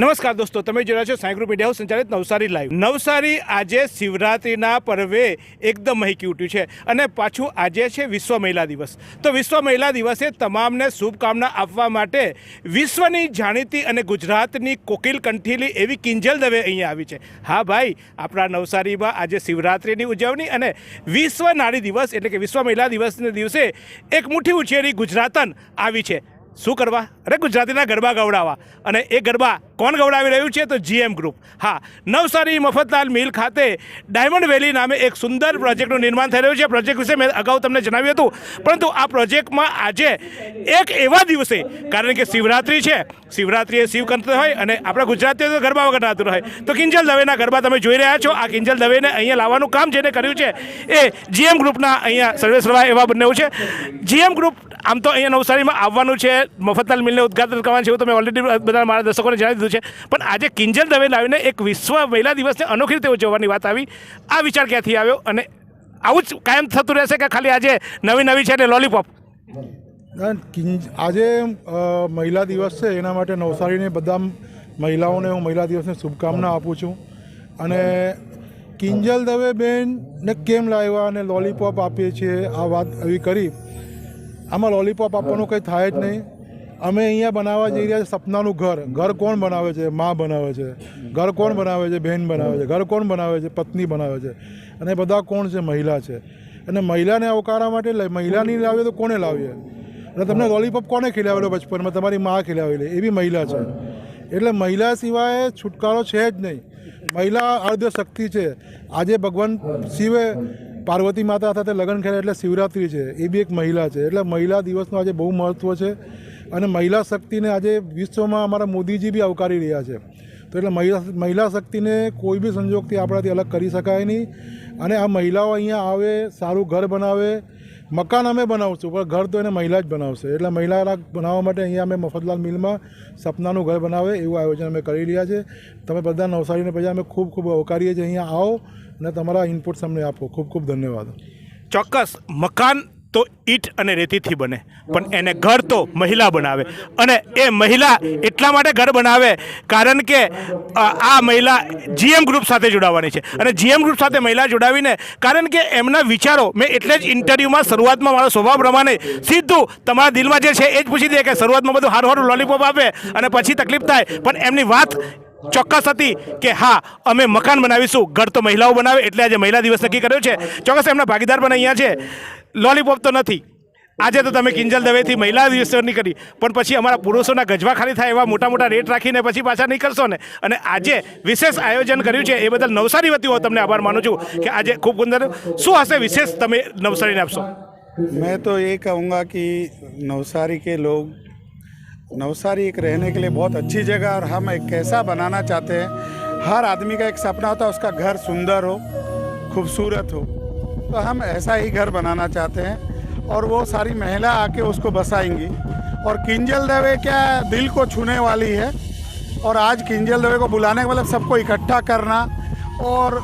નમસ્કાર દોસ્તો, તમે જોયા છો સાંઈ ગ્રુપ ઇન્ડિયા સંચાલિત નવસારી લાઈવ નવસારી આજે શિવરાત્રિના પર્વે એકદમ મહેકી ઉઠ્યું છે અને પાછું આજે છે વિશ્વ મહિલા દિવસ. તો વિશ્વ મહિલા દિવસે તમામને શુભકામના આપવા માટે વિશ્વની જાણીતી અને ગુજરાતની કોકિલ કંઠીલી એવી કિંજલ દવે અહીંયા આવી છે. હા ભાઈ, આપણા નવસારીમાં આજે શિવરાત્રિની ઉજવણી અને વિશ્વ નારી દિવસ એટલે કે વિશ્વ મહિલા દિવસને દિવસે એક મુઠ્ઠી ઉછેરી ગુજરાતન આવી છે. શું કરવા? અરે, ગુજરાતીના ગરબા ગવડાવવા. અને એ ગરબા કોણ ગવડાવી રહ્યું છે? તો જીએમ ગ્રુપ હા, નવસારી મફતલાલ મિલ ખાતે ડાયમંડ વેલી નામે એક સુંદર પ્રોજેક્ટનું નિર્માણ થઈ રહ્યું છે. પ્રોજેક્ટ વિશે મેં અગાઉ તમને જણાવ્યું હતું. પરંતુ આ પ્રોજેક્ટમાં આજે એક એવા દિવસે, કારણ કે શિવરાત્રિ છે. શિવરાત્રિએ શિવ કરતો હોય અને આપણા ગુજરાતીઓ તો ગરબા વગર હોય. તો કિંજલ દવેના ગરબા તમે જોઈ રહ્યા છો. આ કિંજલ દવેને અહીંયા લાવવાનું કામ જેને કર્યું છે એ જીએમ ગ્રુપના અહીંયા સર્વેસર્વા એવા બંને છે. જીએમ ગ્રુપ આમ તો અહીંયા નવસારીમાં આવવાનું છે, મફતલાલ મિલને ઉદઘાટન કરવાનું છે એવું તમે ઓલરેડી બધા મારા દર્શકોને જણાવી દીધું છે. પણ આજે કિંજલ દવે લાવીને એક વિશ્વ મહિલા દિવસને અનોખી રીતે ઉજવવાની વાત આવી. આ વિચાર ક્યાંથી આવ્યો અને આવું જ કાયમ થતું રહેશે કે ખાલી આજે નવી નવી છે ને લોલીપોપ આજે મહિલા દિવસ છે, એના માટે નવસારીને બધા મહિલાઓને હું મહિલા દિવસની શુભકામના આપું છું. અને કિંજલ દવે બેનને કેમ લાવ્યા અને લોલીપોપ આપીએ છીએ, આ વાત એવી કરી. આમાં લોલીપોપ આપવાનું કંઈ થાય જ નહીં. અમે અહીંયા બનાવવા જઈ રહ્યા છે સપનાનું ઘર. ઘર કોણ બનાવે છે? મા બનાવે છે. ઘર કોણ બનાવે છે? બહેન બનાવે છે. ઘર કોણ બનાવે છે? પત્ની બનાવે છે. અને બધા કોણ છે? મહિલા છે. અને મહિલાને આવકારવા માટે મહિલાની મહિલા લાવીએ તો કોને લાવીએ? અને તમને લોલીપોપ કોને ખીલાવેલો બચપનમાં? તમારી મા ખીલાવેલી એવી મહિલા છે. એટલે મહિલા સિવાય છુટકારો છે જ નહીં. મહિલા અર્ધ શક્તિ છે. આજે ભગવાન શિવે પાર્વતી માતા સાથે લગ્ન કર્યા એટલે શિવરાત્રિ છે. એ બી એક મહિલા છે. એટલે મહિલા દિવસનું આજે બહુ મહત્ત્વ છે અને મહિલા શક્તિને આજે વિશ્વમાં અમારા મોદીજી બી આવકારી રહ્યા છે. તો એટલે મહિલા મહિલા શક્તિને કોઈ બી સંજોગથી આપણાથી અલગ કરી શકાય નહીં અને આ મહિલાઓ અહીંયા આવે, સારું ઘર બનાવે, મકાન અમે બનાવશું, પણ ઘર તો એને મહિલા જ બનાવશે. એટલે મહિલાના બનાવવા માટે અહીંયા અમે મફતલાલ મિલમાં સપનાનું ઘર બનાવે એવું આયોજન અમે કરી રહ્યા છે. તમે બધા નવસારીને પછી અમે ખૂબ ખૂબ આવકારીએ છીએ. અહીંયા આવો અને તમારા ઇનપુટ્સ અમને આપો. ખૂબ ખૂબ ધન્યવાદ. ચોક્કસ મકાન તો ઈટ અને રેતીથી બને પણ એને ઘર તો મહિલા બનાવે. અને એ મહિલા એટલા માટે ઘર બનાવે કારણ કે આ મહિલા જીએમ ગ્રુપ સાથે જોડાવાની છે. અને જીએમ ગ્રુપ સાથે મહિલા જોડાવીને કારણ કે એમના વિચારો મેં એટલે જ ઇન્ટરવ્યૂમાં શરૂઆતમાં મારો સ્વભાવ પ્રમાણે સીધું તમારા દિલમાં જે છે એ જ પૂછી દે કે શરૂઆતમાં બધું હારું હારું લોલીપોપ આપે અને પછી તકલીફ થાય. પણ એમની વાત ચોક્કસ હતી કે હા, અમે મકાન બનાવીશું. ઘર તો મહિલાઓ બનાવે, એટલે આજે મહિલા દિવસ નક્કી કર્યો છે. ચોક્કસ એમના ભાગીદાર પણ અહીંયા છે. લોલીપોપ તો નથી. આજે તો તમે કિંજલ દવેથી મહિલા દિવસની કરી. પણ પછી અમારા પુરુષોના ગજવા ખાલી થાય એવા મોટા મોટા રેટ રાખીને પછી પાછા નહીં કરશો ને. અને આજે વિશેષ આયોજન કર્યું છે એ બદલ નવસારી વતી હું તમને આભાર માનું છું કે આજે ખૂબ સુંદર શું હશે વિશેષ તમે નવસારીને આપશો? મેં તો એ કહુંગા કે નવસારી કે લોગ नवसारी एक रहने के लिए बहुत अच्छी जगह और हम एक कैसा बनाना चाहते हैं। हर आदमी का एक सपना होता है उसका घर सुंदर हो, खूबसूरत हो। तो हम ऐसा ही घर बनाना चाहते हैं और वो सारी महिला आके उसको बसाएँगी। और किंजल दवे क्या दिल को छूने वाली है? और आज किंजल दवे को बुलाने का मतलब सबको इकट्ठा करना और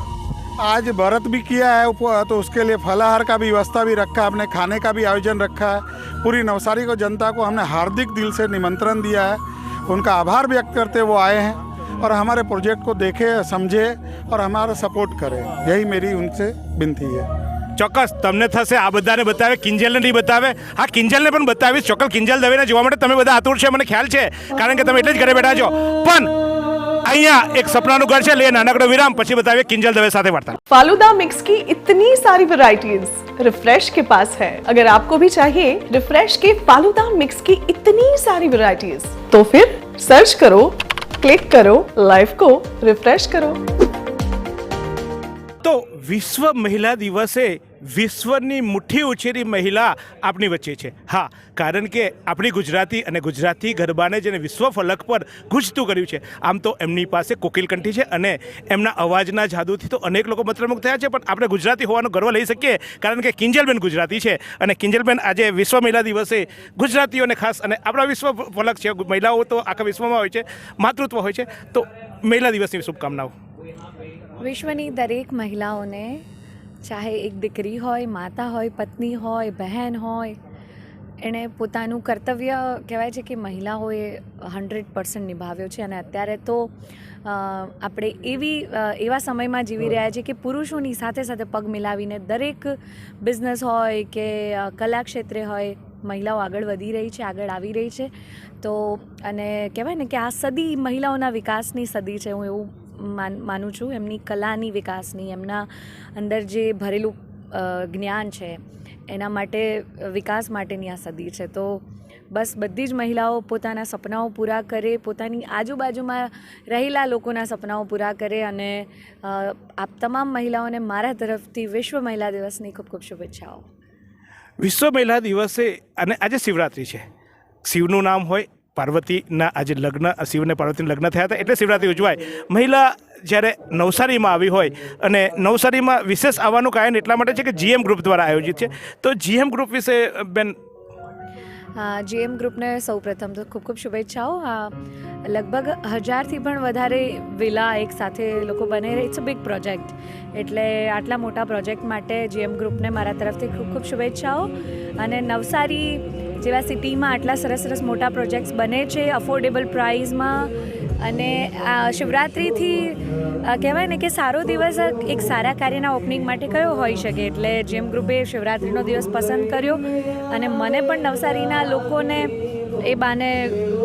आज व्रत भी किया है उप- तो उसके लिए फलाहार का भी व्यवस्था भी रखा है हमने खाने का भी आयोजन रखा है पूरी नवसारी को जनता को हमने हार्दिक दिल से निमंत्रण दिया है उनका आभार व्यक्त करते वो आए हैं और हमारे प्रोजेक्ट को देखे समझे और हमारा सपोर्ट करें यही मेरी उनसे विनती है ચોક્કસ તમને થશે આ બધાને બતાવે કિંજલને નહીં બતાવે હા કિંજલને પણ બતાવીશ ચોક્કસ કિંજલ દવેને જોવા માટે તમે બધા આતુર છે મને ખ્યાલ છે કારણ કે તમે એટલે જ ઘરે બેઠા છો પણ અહીંયા એક સપનાનું ઘર છે લે નાનકડો વિરામ પછી બતાવીએ કિંજલ દવે સાથે વાર્તા फालूदा मिक्स की इतनी सारी वैरायटीज रिफ्रेश के पास है अगर आपको भी चाहिए रिफ्रेश के फालूदा मिक्स की इतनी सारी वैरायटीज तो फिर सर्च करो क्लिक करो लाइफ को रिफ्रेश करो તો વિશ્વ મહિલા દિવસે વિશ્વની મુઠ્ઠી ઉછેરી મહિલા આપણી વચ્ચે છે. હા, કારણ કે આપણી ગુજરાતી અને ગુજરાતી ગરબાને જેને વિશ્વ ફલક પર ગુજતું કર્યું છે. આમ તો એમની પાસે કોકિલકંઠી છે અને એમના અવાજના જાદુથી તો અનેક લોકો મંત્રમુગ્ધ થયા છે, પણ આપણે ગુજરાતી હોવાનો ગર્વ લઈ શકીએ, કારણ કે કિંજલબેન ગુજરાતી છે અને કિંજલબેન આજે વિશ્વ મહિલા દિવસે ગુજરાતીઓને ખાસ અને આપણા વિશ્વ ફલક છે. મહિલાઓ તો આખા વિશ્વમાં હોય છે, માતૃત્વ હોય છે. તો મહિલા દિવસની શુભકામનાઓ. વિશ્વની દરેક મહિલાઓને ચાહે એક દીકરી હોય, માતા હોય, પત્ની હોય, બહેન હોય, એણે પોતાનું કર્તવ્ય કહેવાય છે કે મહિલાઓએ હંડ્રેડ પર્સન્ટ નિભાવ્યો છે. અને અત્યારે તો આપણે એવી એવા સમયમાં જીવી રહ્યા છીએ કે પુરુષોની સાથે સાથે પગ મિલાવીને દરેક બિઝનેસ હોય કે કલા ક્ષેત્રે હોય, મહિલાઓ આગળ વધી રહી છે, આગળ આવી રહી છે. તો, અને કહેવાય ને કે આ સદી મહિલાઓના વિકાસની સદી છે. હું એવું માન, માનું છું, એમની કલાની વિકાસની, એમના અંદર જે ભરેલું જ્ઞાન છે, એના માટે વિકાસ માટેની આ સદી છે. તો બસ બધી જ મહિલાઓ પોતાના સપનાઓ પૂરા કરે, પોતાની આજુબાજુમાં રહેલા લોકોના સપનાઓ પૂરા કરે અને આપ તમામ મહિલાઓને મારા તરફથી વિશ્વ મહિલા દિવસની ખૂબ ખૂબ શુભેચ્છાઓ. વિશ્વ મહિલા દિવસે, અને આજે શિવરાત્રિ છે. શિવનું નામ હોય પાર્વતીના આજે લગ્ન, શિવને પાર્વતીના લગ્ન થયા હતા એટલે શિવરાત્રિ ઉજવાય. મહિલા જ્યારે નવસારીમાં આવી હોય અને નવસારીમાં વિશેષ આવવાનું કારણ એટલા માટે છે કે જીએમ ગ્રુપ દ્વારા આયોજિત છે. તો જીએમ ગ્રુપ વિશે, બેન? જીએમ ગ્રુપને સૌપ્રથમ તો ખૂબ ખૂબ શુભેચ્છાઓ. લગભગ હજારથી પણ વધારે વિલા એક સાથે લોકો બને ઇટ્સ અ બિગ પ્રોજેક્ટ એટલે આટલા મોટા પ્રોજેક્ટ માટે જીએમ ગ્રુપને મારા તરફથી ખૂબ ખૂબ શુભેચ્છાઓ. અને નવસારી જેવા સિટીમાં આટલા સરસ સરસ મોટા પ્રોજેક્ટ્સ બને છે અફોર્ડેબલ પ્રાઇઝમાં અને શિવરાત્રિથી કહેવાય ને કે સારો દિવસ એક સારા કાર્યના ઓપનિંગ માટે કયો હોઈ શકે? એટલે જેમ ગ્રુપે શિવરાત્રિનો દિવસ પસંદ કર્યો અને મને પણ નવસારીના લોકોને એ બાને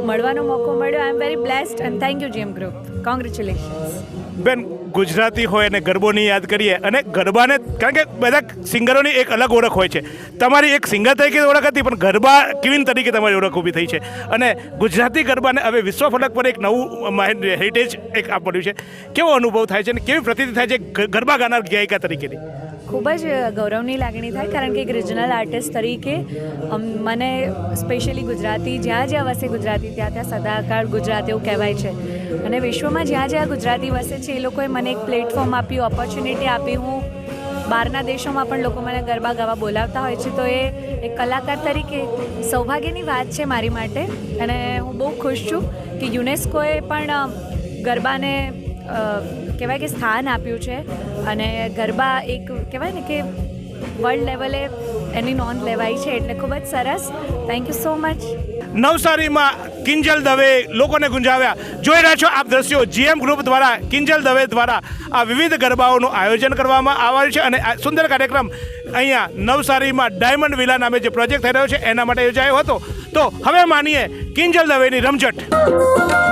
મળવાનો મોકો મળ્યો. I am very blessed and thank you જેમ ગ્રુપ કોંગ્રેચ્યુલેશન્સ બેન, ગુજરાતી હોય અને ગરબોની યાદ કરીએ અને ગરબાને, કારણ કે બધા સિંગરોની એક અલગ ઓળખ હોય છે. તમારી એક સિંગર તરીકે ઓળખ હતી, પણ ગરબા ક્વીન તરીકે તમારી ઓળખ ઊભી થઈ છે. અને ગુજરાતી ગરબાને હવે વિશ્વ ફલક પર એક નવું હેરિટેજ એક આપડ્યું છે. કેવો અનુભવ થાય છે અને કેવી પ્રતિતિ થાય છે ગરબા ગાનાર ગાયિકા તરીકેની? ખૂબ જ ગૌરવની લાગણી થાય, કારણ કે એક રિજનલ આર્ટિસ્ટ તરીકે મને સ્પેશિયલી ગુજરાતી, જ્યાં જ્યાં વસે ગુજરાતી, ત્યાં ત્યાં સદાકાળ ગુજરાત એવું કહેવાય છે. અને વિશ્વમાં જ્યાં જ્યાં ગુજરાતી વસે છે, એ લોકોએ મને એક પ્લેટફોર્મ આપ્યું ઓપોર્ચ્યુનિટી આપી. હું બહારના દેશોમાં પણ લોકો મને ગરબા ગાવા બોલાવતા હોય છે, તો એ એક કલાકાર તરીકે સૌભાગ્યની વાત છે મારી માટે. અને હું બહુ ખુશ છું કે યુનેસ્કોએ પણ ગરબાને કહેવાય કે સ્થાન આપ્યું છે અને ગરબા એક કહેવાય ને કે વર્લ્ડ લેવલે એની નોંધ લેવાઈ છે એટલે ખૂબ જ સરસ. થેન્ક યુ સો મચ નવસારીમાં કિંજલ દવે લોકોને ગુંજાવ્યા. જોઈ રહ્યા છો આપ દ્રશ્યો. જીએમ ગ્રુપ દ્વારા કિંજલ દવે દ્વારા આ વિવિધ ગરબાઓનું આયોજન કરવામાં આવ્યું છે અને સુંદર કાર્યક્રમ અહીંયા નવસારીમાં ડાયમંડ વિલા નામે જે પ્રોજેક્ટ થઈ રહ્યો છે, એના માટે યોજાયો હતો. તો હવે માનીએ કિંજલ દવેની રમઝટ.